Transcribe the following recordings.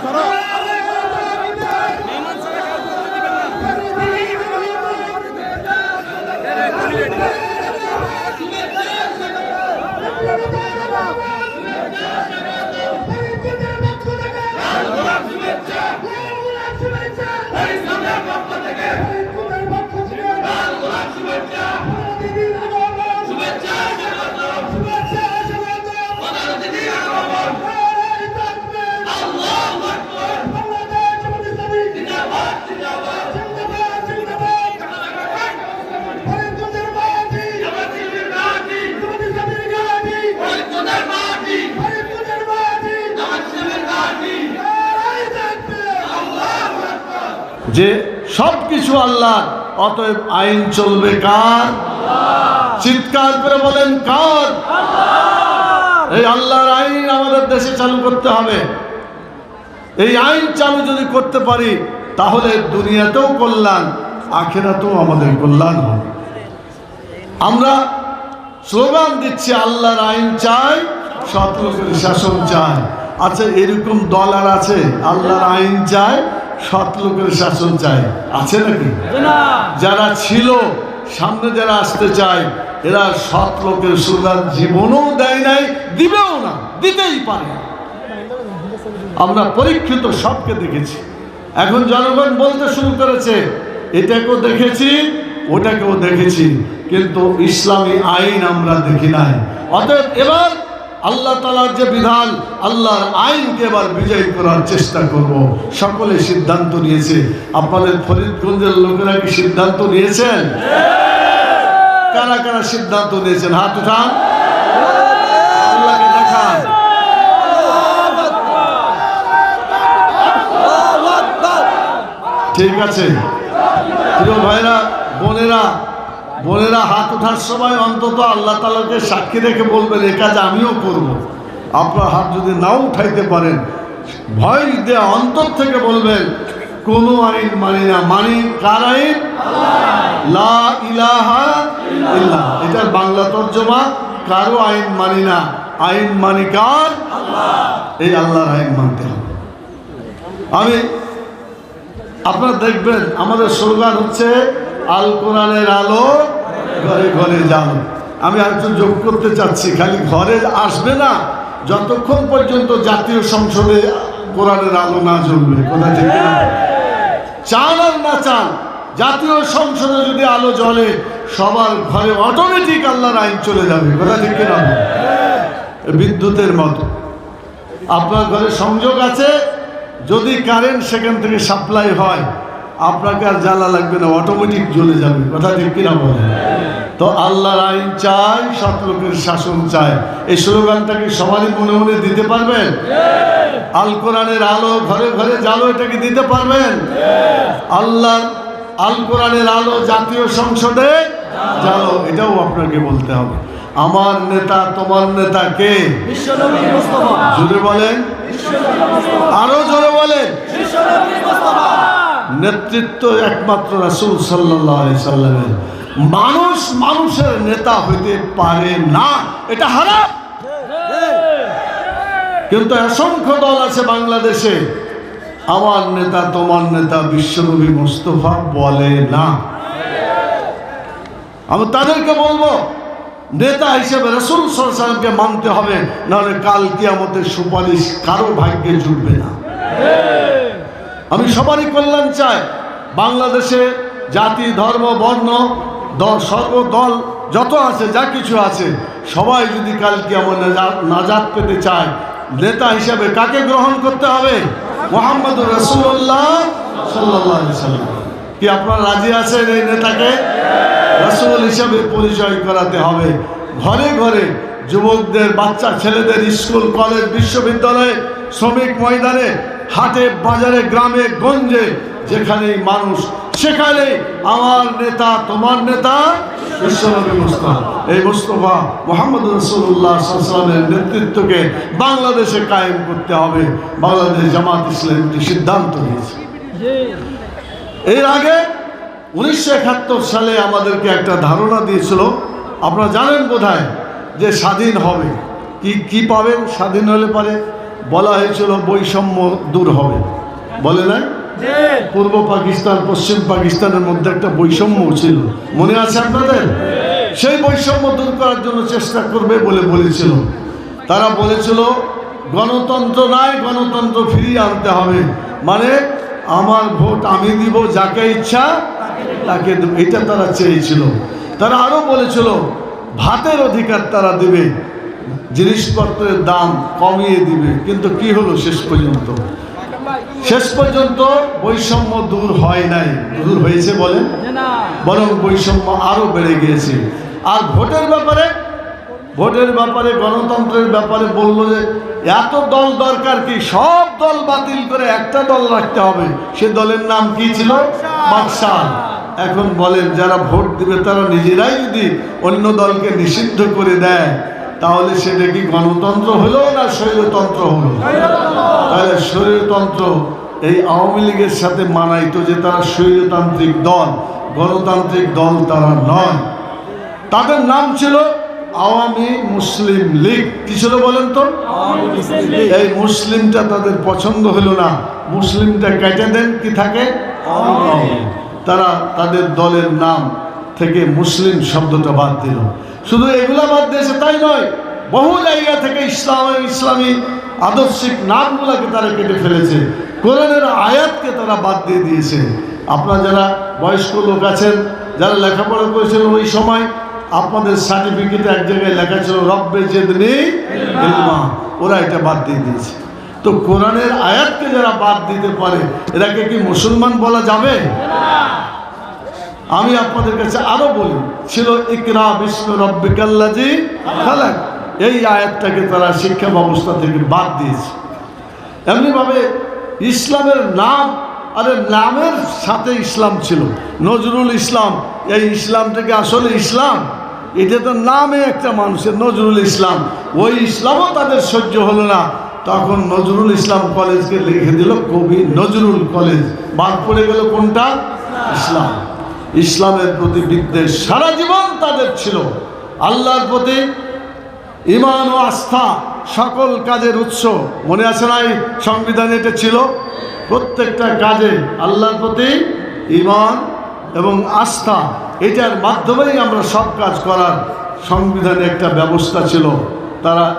الفراغ যে সব কিছু আল্লাহ, অতএব আইন চলবে কার? চিৎকার করে বলেন, কার? এই আল্লাহর আইন আমাদের দেশে চালু করতে হবে। এই আইন চালু যদি করতে পারি, তাহলে দুনিয়াতেও কল্যাণ, আখেরাতেও আমাদের কল্যাণ হবে। আমরা স্লোগান দিচ্ছি, আল্লাহর আইন চাই, সৎ শাসন চাই। আচ্ছা এরকম দল আর আছে? আল্লাহর আইন চায় সৎ লোকের শাসন চায় আছে নাকি? যারা ছিল, সামনে যারা আসতে চায়, এরা সৎ লোকের সুদান জীবনও দেয় নাই, দিবেও না, দিতেই পারে। আমরা পরীক্ষিত, সবকে দেখেছি। এখন জনগণ বলতে শুরু করেছে, এটাকেও দেখেছি, ওটাকেও দেখেছি, কিন্তু ইসলামী আইন আমরা দেখি নাই। অতএব এবার আল্লাহ তালার যে বিধান, আল্লাহর আইনকে এবার বিজয় করার চেষ্টা করব। সকলে সিদ্ধান্ত নিয়েছে। আপনাদের ফরিদগঞ্জের লোকেরা কি সিদ্ধান্ত নিয়েছেন? কারা কারা সিদ্ধান্ত নিয়েছেন? হাত উঠান। আল্লাহকে ঠিক আছে। প্রিয় ভাইরা, বোনেরা বোনেরা হাত ওঠার সময় অন্তত আল্লাহ তালাকে সাক্ষী রেখে বলবেন এ কাজ আমিও করব। আপনার হাত যদি নাও উঠাইতে পারেন ভয় দেয়া অন্তর থেকে বলবেন কোনো আইন মানি না। মানি কার আইন? লা ইলাহা ইল্লাহ এটার বাংলা তর্জমা কারও আইন মানি না। আইন মানি কার? এই আল্লাহর আইন মানতে হবে। আমি আপনারা দেখবেন আমাদের স্লোগান হচ্ছে আল কোরআনের আলো ঘরে ঘরে জানো আমি আরেকটু যোগ করতে চাচ্ছি, খালি ঘরে আসবে না, যতক্ষণ পর্যন্ত জাতীয় সংসদে কোরআনের আলো না জ্বলবে। কোথায় ঠিক না চান আর না চান, জাতীয় সংসদে যদি আলো জ্বলে, সবার ঘরে অটোমেটিক আল্লাহর আইন চলে যাবে। কথা ঠিক কিনা? বিদ্যুতের মতো। আপনার ঘরে সংযোগ আছে, যদি কারেন্ট সেখান থেকে সাপ্লাই হয় আপনাকে আর জ্বালা লাগবে না অটোমেটিক জ্বলে যাবে কথা ঠিক কিনা বলে তো আল্লাহর আইন চাই সৎ লোকের শাসন চাই। এই স্লোগানটা কি সবারই মনে মনে দিতে পারবেন? আল কোরআনের আলো ঘরে ঘরে জালো এটা কি দিতে পারবেন? আল্লাহ আল কোরআনের আলো জাতীয় সংসদে জালো এটাও আপনাকে বলতে হবে। আমার নেতা তোমার নেতা কে? জোরে বলেন। আরও জোরে বলেন। নেতৃত্ব একমাত্র রাসুল সাল্লাহ সাল্লামের। মানুষ মানুষের নেতা হইতে পারে না। এটা হারাম। কিন্তু অসংখ্য দল আছে বাংলাদেশে। আমার নেতা, তোমার নেতা বিশ্বনবী মোস্তফা বলে না। আমি তাদেরকে বলব, নেতা হিসেবে রসুল সাল্লামকে মানতে হবে, নাহলে কাল কিয়ামতের সুপারিশ কারও ভাগ্যে জুটবে না। আমি সবারই কল্যাণ চাই। বাংলাদেশে জাতি, ধর্ম, বর্ণ দল সর্বদল যত আছে, যা কিছু আছে, সবাই যদি কালকে আমার নাজাত পেতে চায়, নেতা হিসাবে কাকে গ্রহণ করতে হবে? মোহাম্মদ রসুল্লাহ সাল্লাহ সাল্লাম। কি আপনারা রাজি আছেন এই নেতাকে? রসুল হিসাবে পরিচয় করাতে হবে। ঘরে ঘরে যুবকদের, বাচ্চা, ছেলেদের স্কুল, কলেজ, বিশ্ববিদ্যালয়ে শ্রমিক ময়দানে হাটে, বাজারে, গ্রামে, গঞ্জে, যেখানেই মানুষ সেখানে আমার নেতা, তোমার নেতা মুস্তফা এই মুস্তফা মোহাম্মদ রসুল্লাহ সাল্লামের নেতৃত্বকে বাংলাদেশে কায়েম করতে হবে। বাংলাদেশ জামাত ইসলাম একটি সিদ্ধান্ত নিয়েছে। এর আগে উনিশশো একাত্তর সালে আমাদেরকে একটা ধারণা দিয়েছিল। আপনারা জানেন বোধহয় যে স্বাধীন হবে। কি কি পাবেন? স্বাধীন হলে পারে। বলা হয়েছিল বৈষম্য দূর হবে। বলে না পূর্ব পাকিস্তান পশ্চিম পাকিস্তানের মধ্যে একটা বৈষম্য ছিল। মনে আছে আপনাদের? সেই বৈষম্য দূর করার জন্য চেষ্টা করবে বলে বলেছিল। তারা বলেছিল গণতন্ত্র নাই গণতন্ত্র ফিরিয়ে আনতে হবে। মানে আমার ভোট আমি দিব যাকে ইচ্ছা তাকে দেব। এটা তারা চেয়েছিল। তারা আরও বলেছিল ভাতের অধিকার তারা দেবে। জিনিসপত্রের দাম কমিয়ে দিবে। কিন্তু কি হলো শেষ পর্যন্ত? শেষ পর্যন্ত বৈষম্য দূর হয় নাই। দূর হয়েছে বলেন বরং বৈষম্য আরও বেড়ে গিয়েছে। আর ভোটের ব্যাপারে ভোটের ব্যাপারে, গণতন্ত্রের ব্যাপারে বলল যে, এত দল দরকার কি? সব দল বাতিল করে একটা দল রাখতে হবে। সে দলের নাম কি ছিল? বাকশাল। এখন বলেন, যারা ভোট দিবে তারা নিজেরাই যদি অন্য দলকে নিষিদ্ধ করে দেয় তাহলে সেটা কি গণতন্ত্র হলো না স্বৈরতন্ত্র হলো? তাহলে স্বৈরতন্ত্র এই আওয়ামী লীগের সাথে মানাইতো যে তারা স্বৈরতান্ত্রিক দল গণতান্ত্রিক দল তারা নয়। তাদের নাম ছিল আওয়ামী মুসলিম লীগ। কি ছিল বলেন তো? এই মুসলিমটা তাদের পছন্দ হলো না। মুসলিমটা কেটে দেন কি থাকে? তারা তাদের দলের নাম থেকে মুসলিম শব্দটা বাদ দিল। শুধু এগুলা বাদ দিয়েছে, তাই নয়, বহু জায়গা থেকে ইসলাম ইসলামী আদর্শিক নামগুলোকে তারা কেটে ফেলেছে। কোরআনের আয়াতকে তারা বাদ দিয়ে দিয়েছে। আপনারা যারা বয়স্ক লোক আছেন, যারা লেখাপড়া করেছেন ওই সময়, আপনাদের সার্টিফিকেটে এক জায়গায় লেখা ছিল, রব্বে জেদনি ইলমা। ওরা এটা বাদ দিয়ে দিয়েছে। তো কোরআনের আয়াতকে যারা বাদ দিতে পারে, এটাকে কি মুসলমান বলা যাবে? আমি আপনাদের কাছে আরও বলি, ছিল ইকরা বিশ্ব রব্বিকাল্লাজি খালাক। এই আয়াতটাকে তারা শিক্ষা ব্যবস্থা থেকে বাদ দিয়েছে। এমনিভাবে ইসলামের নাম আরে নামের সাথে ইসলাম ছিল। নজরুল ইসলাম, এই ইসলামটাকে আসলে ইসলাম, এটা তো নামে একটা মানুষের নজরুল ইসলাম। ওই ইসলামও তাদের সহ্য হলো না। তখন নজরুল ইসলাম কলেজকে লিখে দিল কবি নজরুল কলেজ। বাদ পড়ে গেল কোনটা? ইসলাম। ইসলামের প্রতি বিদ্বেষ সারা জীবন তাদের ছিল। আল্লাহর প্রতি ইমান ও আস্থা সকল কাজের উৎস। মনে আছে না এই সংবিধানে এটা ছিল? প্রত্যেকটা কাজে আল্লাহর প্রতি ইমান এবং আস্থা, এটার মাধ্যমেই আমরা সব কাজ করার সংবিধানে একটা ব্যবস্থা ছিল। তারা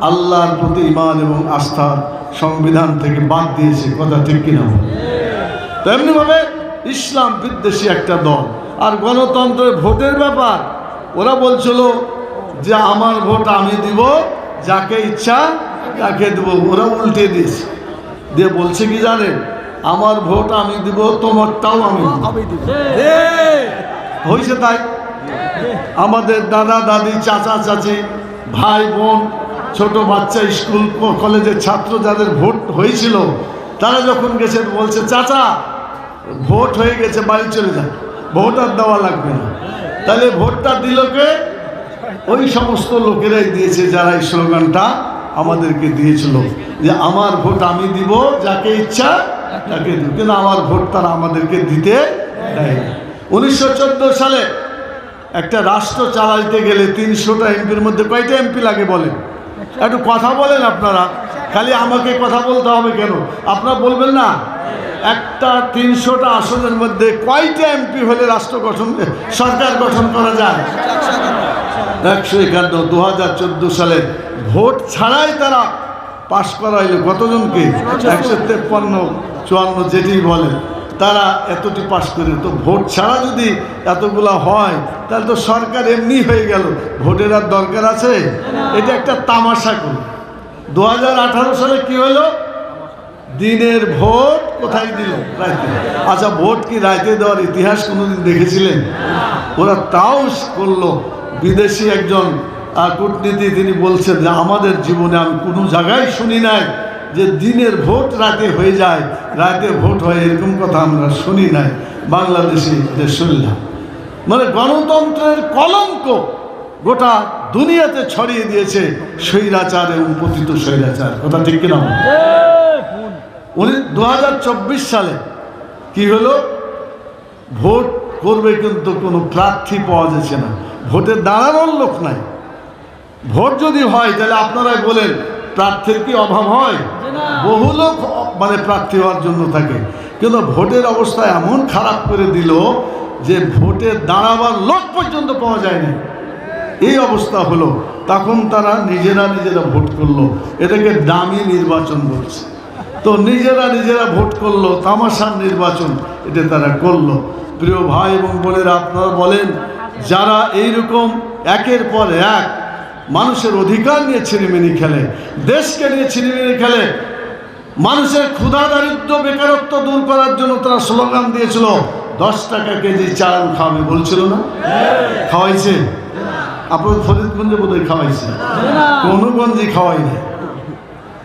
আল্লাহর প্রতি ইমান এবং আস্থা সংবিধান থেকে বাদ দিয়েছে, কথা ঠিক কিনা? তেমনিভাবে ইসলাম বিদ্বেষী একটা দল। আর গণতন্ত্রের ভোটের ব্যাপার ওরা বলছিল যে আমার ভোট আমি দিব যাকে ইচ্ছা তাকে দেবো। ওরা উল্টে দিয়েছে। দিয়ে বলছে কি জানেন আমার ভোট আমি দিব তোমারটাও আমি। হয়েছে তাই? আমাদের দাদা দাদি চাচা চাচি ভাই বোন ছোট বাচ্চা স্কুল কলেজের ছাত্র যাদের ভোট হয়েছিল তারা যখন গেছে বলছে চাচা ভোট হয়ে গেছে, বাড়ি চলে যান। ভোট আর দেওয়া লাগবে না। তাহলে ভোটটা দিল কে? ওই সমস্ত লোকেরাই দিয়েছে, যারা এই স্লোগানটা আমাদেরকে দিয়েছিল যে আমার ভোট আমি দিব, যাকে ইচ্ছা তাকে দিব কিন্তু আমার ভোট তারা আমাদেরকে দিতে দেয় উনিশশো সালে একটা রাষ্ট্র চালাইতে গেলে তিনশোটা এমপির মধ্যে কয়টা এমপি লাগে বলেন? একটু কথা বলেন আপনারা। খালি আমাকে কথা বলতে হবে কেন? আপনারা বলবেন না? একটা তিনশোটা আসনের মধ্যে কয়টা এমপি হলে রাষ্ট্র গঠন, সরকার গঠন করা যায়? একশো একান্ন দু হাজার চোদ্দ সালে ভোট ছাড়াই তারা পাশ করাইলো। কতজনকে? একশো তেপ্পান্ন, চুয়ান্ন যেটি বলে তারা এতটি পাশ করে তো ভোট ছাড়া যদি এতগুলা হয়, তাহলে তো সরকার এমনি হয়ে গেল। ভোটের আর দরকার আছে? এটা একটা তামাশা করো। দু হাজার আঠারো সালে কি হলো? দিনের ভোট কোথায় দিল? রাইতে আচ্ছা ভোট কি রাইতে দেওয়ার ইতিহাস কোনোদিন দেখেছিলেন? ওরা তাও করল। বিদেশি একজন কূটনীতি তিনি বলছেন যে, আমাদের জীবনে আমি কোনো জায়গায় শুনি নাই যে দিনের ভোট রাতে হয়ে যায়। রাতে ভোট হয় এরকম কথা আমরা শুনি নাই। বাংলাদেশি এটা শুনলাম মানে গণতন্ত্রের কলঙ্ক গোটা দুনিয়াতে ছড়িয়ে দিয়েছে স্বৈরাচারে এবং পতিত স্বৈরাচার। কথা ঠিক কিনা? উনি দু হাজার চব্বিশ সালে কি হলো? ভোট করবে কিন্তু কোনো প্রার্থী পাওয়া যাচ্ছে না। ভোটে দাঁড়ানোর লোক নাই। ভোট যদি হয় তাহলে আপনারাই বলেন প্রার্থীর কি অভাব হয়? বহু লোক মানে প্রার্থী হওয়ার জন্য থাকে। কিন্তু ভোটের অবস্থা এমন খারাপ করে দিল যে ভোটে দাঁড়াবার লোক পর্যন্ত পাওয়া যায়নি। এই অবস্থা হলো। তখন তারা নিজেরা নিজেরা ভোট করল। এটাকে দামি নির্বাচন বলছে। তো নিজেরা নিজেরা ভোট করল তামাশার নির্বাচন এটা তারা করল। প্রিয় ভাই এবং বোনেরা আপনারা বলেন যারা এইরকম একের পর এক মানুষের অধিকার নিয়ে ছিনিমিনি খেলে দেশকে নিয়ে ছিনিমিনি খেলে মানুষের ক্ষুধা দারিদ্র বেকারত্ব দূর করার জন্য তারা স্লোগান দিয়েছিল দশ টাকা কেজি চাল খাবে বলছিল না? খাওয়াইছে? আপনার ফরিদগঞ্জে বোধহয় খাওয়াইছে। কোনো গঞ্জে খাওয়াইনি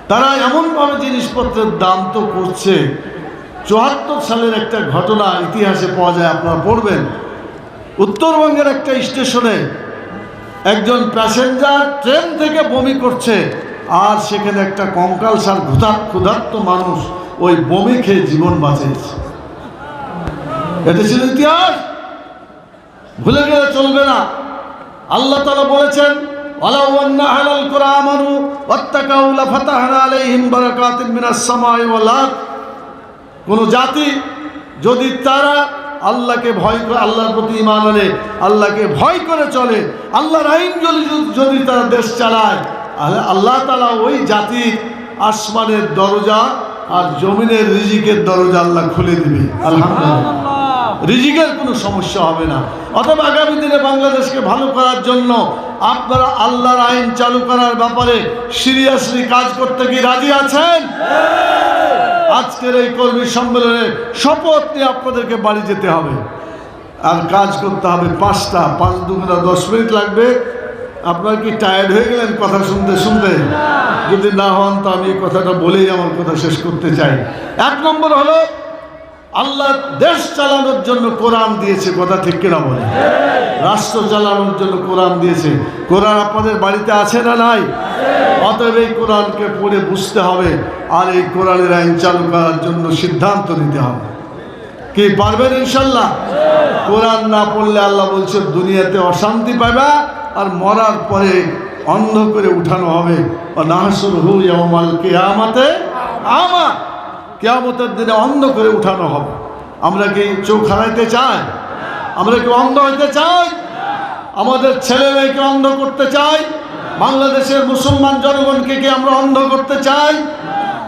তারা এমনভাবে জিনিসপত্রের দাম তো করছে। চুয়াত্তর সালের একটা ঘটনা ইতিহাসে পাওয়া যায়, আপনারা পড়বেন। উত্তরবঙ্গের একটা স্টেশনে একজন প্যাসেঞ্জার ট্রেন থেকে বমি করছে, আর সেখানে একটা কঙ্কালসার ক্ষুধা, ক্ষুধার্ত মানুষ ওই বমি খেয়ে জীবন বাঁচিয়েছে। এটা ছিল ইতিহাস। ভুলে গেলে চলবে না। আল্লাহ তালা বলেছেন কোন জাতি যদি তারা আল্লাহকে ভয় করে, আল্লাহর প্রতি ইমান আনে, আল্লাহকে ভয় করে চলে, আল্লাহর আইন যদি তারা দেশ চালায় আল্লাহ তালা ওই জাতির আসমানের দরজা আর জমিনের রিজিকের দরজা আল্লাহ খুলে দিবে। আলহামদুলিল্লাহ। রিজিকের কোনো সমস্যা হবে না। অথবা আগামী দিনে বাংলাদেশকে ভালো করার জন্য আপনারা আল্লাহর আইন চালু করার ব্যাপারে সিরিয়াসলি কাজ করতে কি রাজি আছেন? আজকের এই কর্মী সম্মেলনে শপথ নিয়ে আপনাদেরকে বাড়ি যেতে হবে। আর কাজ করতে হবে পাঁচটা, পাঁচ দুগুণা দশ মিনিট লাগবে। আপনার কি টায়ার্ড হয়ে গেলেন কথা শুনতে শুনতে? যদি না হন, তো আমি কথাটা বলেই আমার কথা শেষ করতে চাই। এক নম্বর হলো আল্লাহ দেশ চালানোর জন্য কোরআন দিয়েছে, কথা ঠিক কিনা বলে? রাষ্ট্র চালানোর জন্য কোরআন দিয়েছে। কোরআন আপনাদের বাড়িতে আছে না নাই? অতএব এই কোরআনকে পড়ে বুঝতে হবে আর এই কোরআনের আইন চালু করার জন্য সিদ্ধান্ত নিতে হবে। কি, পারবেন ইনশাল্লাহ? কোরআন না পড়লে আল্লাহ বলছে, দুনিয়াতে অশান্তি পাবে আর মরার পরে অন্ধ করে উঠানো হবে। হু ইয়ামাল কেয়ামাতে আমা কেয়ামতের দিনে অন্ধ করে উঠানো হবে। আমরা কি চোখ হারাইতে চাই? আমরা কি অন্ধ হইতে চাই? আমাদের ছেলে মেয়েকে অন্ধ করতে চাই? বাংলাদেশের মুসলমান জনগণকে কি আমরা অন্ধ করতে চাই?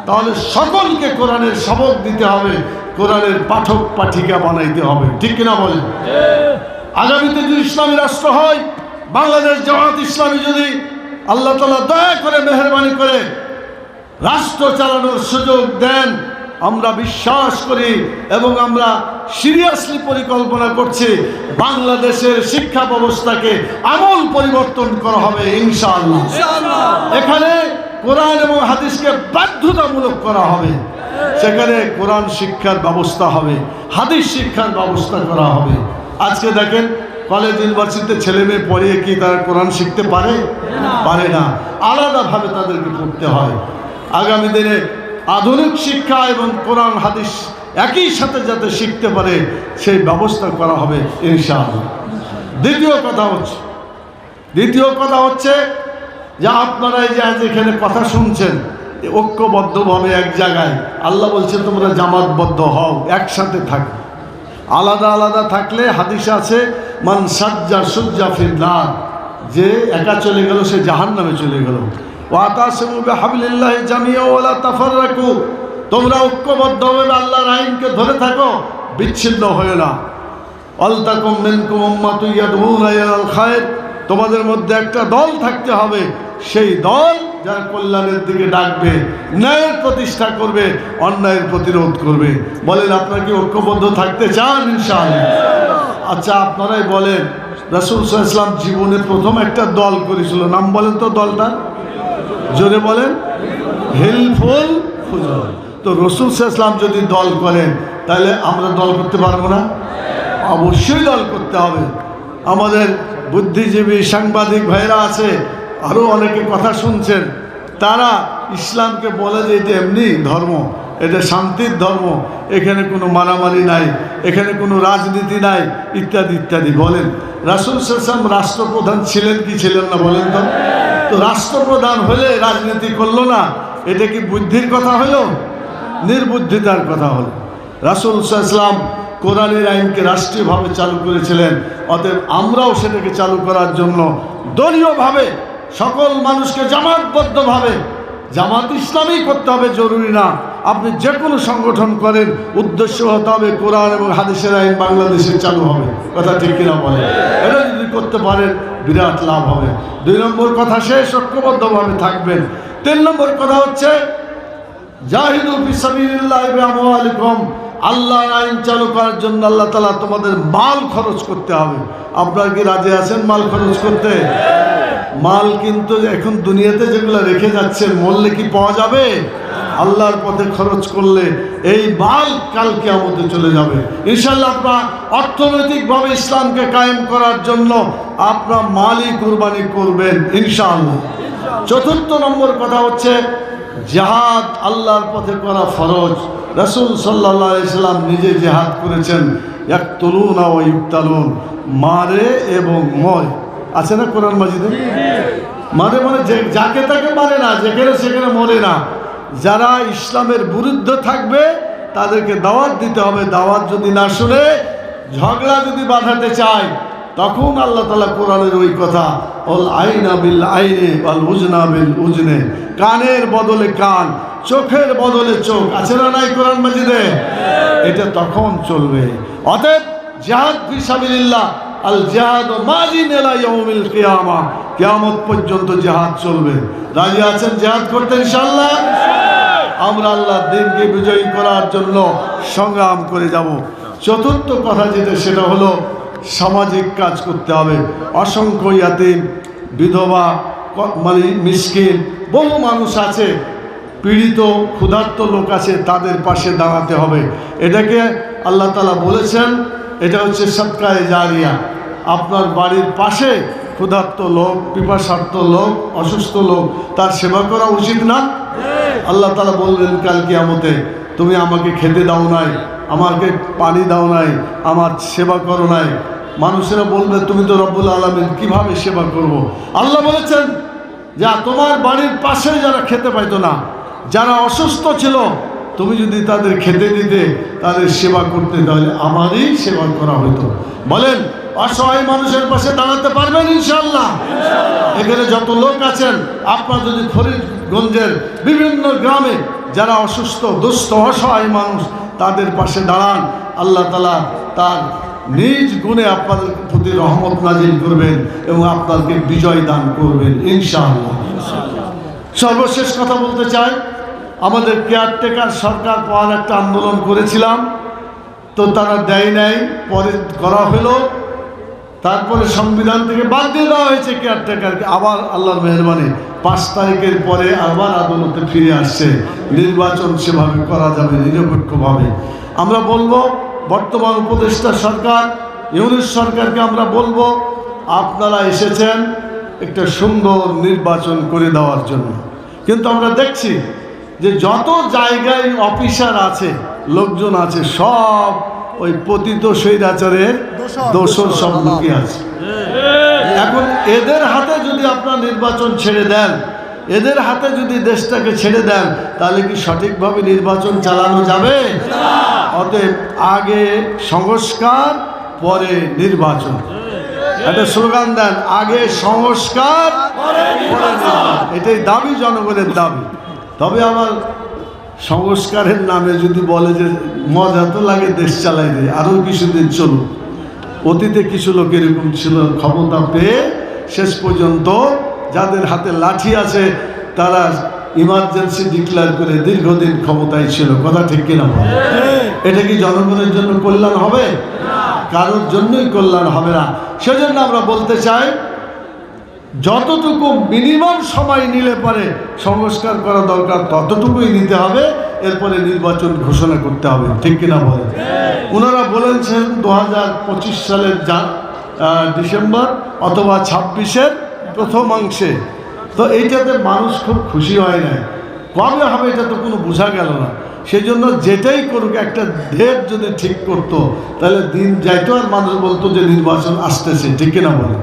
তাহলে সকলকে কোরআনের সবক দিতে হবে, কোরআনের পাঠক পাঠিকা বানাইতে হবে। ঠিক কিনা বলেন? আগামীতে যদি ইসলামী রাষ্ট্র হয়, বাংলাদেশ জামাত ইসলামী যদি আল্লাহ তালা দয়া করে মেহরবানি করে, রাষ্ট্র চালানোর সুযোগ দেন আমরা বিশ্বাস করি এবং আমরা সিরিয়াসলি পরিকল্পনা করছি বাংলাদেশের শিক্ষা ব্যবস্থাকে আমল পরিবর্তন করা হবে ইনশাআল্লাহ। এখানে কোরআন এবং হাদিসকে বাধ্যতামূলক করা হবে। সেখানে কোরআন শিক্ষার ব্যবস্থা হবে হাদিস শিক্ষার ব্যবস্থা করা হবে। আজকে দেখেন কলেজ ইউনিভার্সিটিতে ছেলে মেয়ে পড়িয়ে কি তারা কোরআন শিখতে পারে? পারে না। আলাদাভাবে তাদেরকে পড়তে হয়। আগামী দিনে আধুনিক শিক্ষা এবং কোরআন হাদিস একই সাথে যাতে শিখতে পারে, সেই ব্যবস্থা করা হবে ইনশাআল্লাহ। দ্বিতীয় কথা হচ্ছে, দ্বিতীয় কথা হচ্ছে যে আপনারা এই যে আজ এখানে কথা শুনছেন ঐক্যবদ্ধভাবে এক জায়গায় আল্লাহ বলছে, তোমরা জামাতবদ্ধ হও, একসাথে থাকো। আলাদা আলাদা থাকলে হাদিস আছে, মান সাজ্জা সুজ্জা ফিল্লাহ যে একা চলে গেল, সে জাহান নামে চলে গেল। ওয়াতাসিমু বিহাবলিল্লাহি জামিয়া ওয়ালা তাফাররাকু। তোমরা ঐক্যবদ্ধভাবে আল্লাহর আইনকে ধরে থাকো, বিচ্ছিন্ন হয়ে না। অলতাকুম মিনকুম উম্মাতু ইয়াদউনা ইলাল খায়র। তোমাদের মধ্যে একটা দল থাকতে হবে, সেই দল যারা কল্যাণের দিকে ডাকবে, ন্যায়ের প্রতিষ্ঠা করবে, অন্যায়ের প্রতিরোধ করবে। বলেন, আপনারা কি ঐক্যবদ্ধ থাকতে চান, ইনশাআল্লাহ? আচ্ছা আপনারাই বলেন, রাসূল ইসলাম জীবনে প্রথম একটা দল করেছিল। নাম বলেন তো দলটা জোরে বলেন হেল্পফুল ফুজল তো রসুল ইসলাম যদি দল করেন, তাহলে আমরা দল করতে পারব না? অবশ্যই দল করতে হবে। আমাদের বুদ্ধিজীবী সাংবাদিক ভাইরা আছে আরও অনেকে কথা শুনছেন। তারা ইসলামকে বলে যে এটা এমনি ধর্ম, এটা শান্তির ধর্ম, এখানে কোনো মারামারি নাই, এখানে কোনো রাজনীতি নাই, ইত্যাদি ইত্যাদি। বলেন, রাসুল সাল্লাম রাষ্ট্রপ্রধান ছিলেন কি ছিলেন না বলেন তো? রাষ্ট্রপ্রধান হলে রাজনীতি করল না, এটা কি বুদ্ধির কথা হলো? নির্বুদ্ধিতার কথা হলো। রাসুল ইসলাম কোরআনের আইনকে রাষ্ট্রীয়ভাবে চালু করেছিলেন, অতএব আমরাও সেটাকে চালু করার জন্য দলীয়ভাবে, সকল মানুষকে জামাতবদ্ধভাবে জামাত ইসলামই করতে হবে, জরুরি না। আপনি যে কোনো সংগঠন করেন, উদ্দেশ্য হতে হবে কোরআন এবং হাদিসের আইন বাংলাদেশে চালু হবে। কথা ঠিক কিনা বলে এটা যদি করতে পারেন, বিরাট লাভ হবে। দুই নম্বর কথা শেষ ঐক্যবদ্ধভাবে থাকবেন। তিন নম্বর কথা হচ্ছে জাহিদুল আল্লাহর আইন চালু করার জন্য আল্লাহ তালা তোমাদের মাল খরচ করতে হবে। আপনার কি রাজি আছেন মাল খরচ করতে? মাল কিন্তু এখন দুনিয়াতে যেগুলো রেখে যাচ্ছে মূল্যে কি পাওয়া যাবে? আল্লাহর পথে খরচ করলে এই মাল কালকে আমাদের চলে যাবে। ইনশাল্লাহ আপনার অর্থনৈতিকভাবে ইসলামকে কায়েম করার জন্য আপনার মালই কুরবানি করবেন, ইনশাআল্লাহ। চতুর্থ নম্বর কথা হচ্ছে, জাহাদ আল্লাহর পথে করা ফরজ। রসুল সাল্লাহ ইসলাম নিজে জেহাদ করেছেন এক তরুণ ও ইফতালুন মারে এবং ময় আছে না কোরআন মাজিদে? মানে মানে যাকে তাকে মারে না যেখানে সেখানে মরে না। যারা ইসলামের বিরুদ্ধে থাকবে, তাদেরকে দাওয়াত দিতে হবে। দাওয়াত যদি না শুনে, ঝগড়া যদি বাঁধাতে চায়, তখন আল্লাহ তালা কোরআনের ওই কথা ওল আইনা বিল আইনে অল উজনা বিল উজনে। কানের বদলে কান, চোখের বদলে চোখ। আছে না নাই কোরআন মাজিদে? এটা তখন চলবে। অতএব জাহাদ ফিসাবিল্লাহ আল জাহাদ মাজিন এলা ইয়াউমিল কিয়ামা। কিয়ামত পর্যন্ত জাহাদ চলবে। রাজি আছেন জাহাদ করতে ইনশাআল্লাহ? আমরা আল্লাহ দিনকে বিজয়ী করার জন্য সংগ্রাম করে যাব। চতুর্থ কথা যেটা সেটা হলো সামাজিক কাজ করতে হবে। অসংখ্য ইয়াতিম বিধবা মানে মিসকিন বহু মানুষ আছে পীড়িত ক্ষুধার্ত লোক আছে তাদের পাশে দাঁড়াতে হবে। এটাকে আল্লাহ তালা বলেছেন এটা হচ্ছে সৎকারে জারিয়া আপনার বাড়ির পাশে ক্ষুধার্ত লোক পিপাসার্থ লোক, অসুস্থ লোক, তার সেবা করা উচিত না? আল্লাহ তালা বললেন, কাল কিয়ামতে তুমি আমাকে খেতে দাও নাই, আমাকে পানি দাও নাই, আমার সেবা করো নাই। মানুষেরা বলবে, তুমি তো রব্বুল আলমিন, কীভাবে সেবা করব। আল্লাহ বলেছেন যা তোমার বাড়ির পাশে যারা খেতে পাইতো না, যারা অসুস্থ ছিল, তুমি যদি তাদের খেতে দিতে, তাদের সেবা করতে, তাহলে আমারই সেবা করা হতো বলেন অসহায় মানুষের পাশে দাঁড়াতে পারবেন ইনশাল্লাহ এখানে যত লোক আছেন আপনার যদি ফরিদগঞ্জের বিভিন্ন গ্রামে যারা অসুস্থ দুস্থ অসহায় মানুষ তাদের পাশে দাঁড়ান। আল্লাহ তালা তার নিজ গুণে আপনাদের প্রতি রহমত নাজিল করবেন এবং আপনাকে বিজয় দান করবেন ইনশাআল্লাহ। সর্বশেষ কথা বলতে চাই আমাদের কেয়ারটেকার সরকার পাওয়ার একটা আন্দোলন করেছিলাম তো তারা দেয় নাই পরে করা হলো। তারপরে সংবিধান থেকে বাদ দিয়ে দেওয়া হয়েছে কেয়ারটেকারকে আবার আল্লাহর মেহরবানি। পাঁচ তারিখের পরে আবার আদালতে ফিরে আসছে। নির্বাচন সেভাবে করা যাবে নিরপেক্ষভাবে। আমরা বলব, বর্তমান উপদেষ্টা সরকার ইউনিট সরকারকে আমরা বলব, আপনারা এসেছেন একটা সুন্দর নির্বাচন করে দেওয়ার জন্য। কিন্তু আমরা দেখছি যে যত জায়গায় অফিসার আছে, লোকজন আছে, সব ওই পতিত স্বৈরাচারের দোষর সব লুকে আছে। এখন এদের হাতে যদি আপনার নির্বাচন ছেড়ে দেন এদের হাতে যদি দেশটাকে ছেড়ে দেন তাহলে কি সঠিকভাবে নির্বাচন চালানো যাবে? অতএব আগে সংস্কার পরে নির্বাচন। একটা স্লোগান দেন আগে সংস্কার এটাই দাবি জনগণের দাবি। তবে আমার সংস্কারের নামে যদি বলে যে মজা তো লাগে দেশ চালাই দেয়, আরও কিছুদিন চলুক। অতীতে কিছু লোক এরকম ছিল, ক্ষমতা পেয়ে শেষ পর্যন্ত যাদের হাতে লাঠি আছে, তারা ইমার্জেন্সি ডিক্লেয়ার করে দীর্ঘদিন ক্ষমতায় ছিল। কথা ঠিক কিনা? এটা কি জনগণের জন্য কল্যাণ হবে? কারোর জন্যই কল্যাণ হবে না। সেজন্য আমরা বলতে চাই যতটুকু মিনিমাম সময় নিলে পরে সংস্কার করা দরকার, ততটুকুই নিতে হবে। এরপরে নির্বাচন ঘোষণা করতে হবে। ঠিক কিনা বলে ওনারা বলেছেন দু হাজার পঁচিশ সালের যান ডিসেম্বর অথবা ছাব্বিশের প্রথমাংশে তো এইটাতে মানুষ খুব খুশি হয় না কবে হবে এটা তো কোনো বোঝা গেল না। সেই জন্য যেটাই করুক, একটা ডেট যদি ঠিক করতো, তাহলে দিন যাইতো আর মানুষ বলতো যে নির্বাচন আসতেছে, ঠিক কিনা বলে?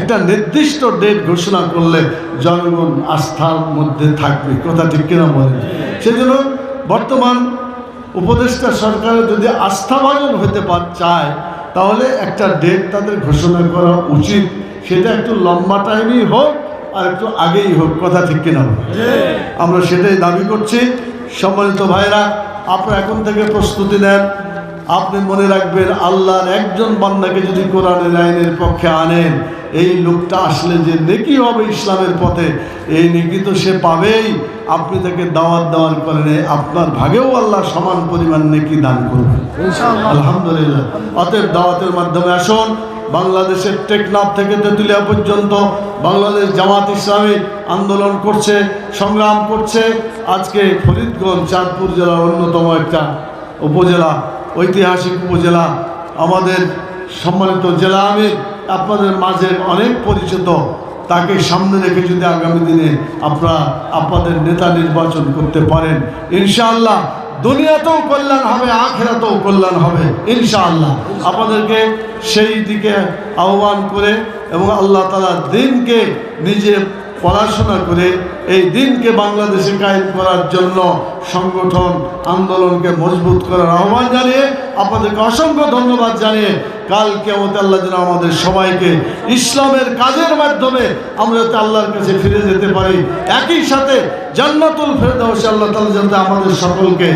একটা নির্দিষ্ট ডেট ঘোষণা করলে জনগণ আস্থার মধ্যে থাকবে, কথা ঠিক কিনা বলে? সেই জন্য বর্তমান উপদেষ্টা সরকারের যদি আস্থাভাজন হতে পার চায়, তাহলে একটা ডেট তাদের ঘোষণা করা উচিত। সেটা একটু লম্বা টাইমই হোক আর একটু আগেই হোক কথা ঠিক কিনা? আমরা সেটাই দাবি করছি। সম্মানিত ভাইরা আপনারা এখন থেকে প্রস্তুতি নেন। আপনি মনে রাখবেন আল্লাহর একজন বান্দাকে যদি কোরআনের আইনের পক্ষে আনেন এই লোকটা আসলে যে নেকি হবে ইসলামের পথে এই নেকি তো সে পাবেই। আপনি তাকে দাওয়াত দেওয়ার কারণে আপনার ভাগেও আল্লাহ সমান পরিমাণ নেকি দান করবেন আলহামদুলিল্লাহ। অতএব দাওয়াতের মাধ্যমে আসুন। বাংলাদেশের টেকনাফ থেকে তেঁতুলিয়া পর্যন্ত বাংলাদেশ জামাত ইসলামী আন্দোলন করছে, সংগ্রাম করছে। আজকে ফরিদগঞ্জ, চাঁদপুর জেলার অন্যতম একটা উপজেলা, ঐতিহাসিক উপজেলা। আমাদের সম্মানিত জেলা আমির, আপনাদের মাঝে অনেক পরিচিত। তাকে সামনে রেখে যদি আগামী দিনে আপনারা, আপনাদের নেতা নির্বাচন করতে পারেন, ইনশাআল্লাহ দুনিয়াতেও কল্যাণ হবে, আখেরাতেও কল্যাণ হবে, ইনশাআল্লাহ। আপনাদেরকে সেই দিকে আহ্বান করে এবং আল্লাহ তালা দিনকে নিজে পড়াশোনা করে এই দিনকে বাংলাদেশে কায়েম করার জন্য সংগঠন আন্দোলনকে মজবুত করার আহ্বান জানিয়ে আপনাদেরকে অসংখ্য ধন্যবাদ জানিয়ে কাল কেমত আল্লাহ যেন আমাদের সবাইকে ইসলামের কাজের মাধ্যমে আমরা যাতে আল্লাহর কাছে ফিরে যেতে পারি। একই সাথে জান্নাতুল ফেরদাউস আল্লাহ তালা যাতে আমাদের সকলকে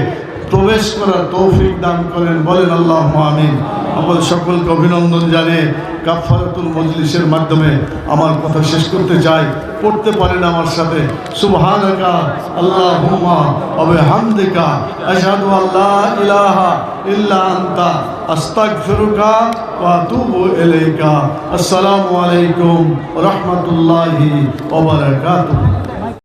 প্রবেশ করার তৌফিক দান করেন, বলেন আল্লাহ আমিন। আমাদের সকলকে অভিনন্দন জানিয়ে কাফারাতুল মজলিসের মাধ্যমে আমার কথা শেষ করতে চাই। পড়তে পারেন আমার সাথে। সুবহানাকা আল্লাহুম্মা ওয়া বিহামদিকা। আশহাদু ইলাহা ইল্লা আনতা। আস্তাগফিরুকা আসসালামু আলাইকুম ওয়া রাহমাতুল্লাহি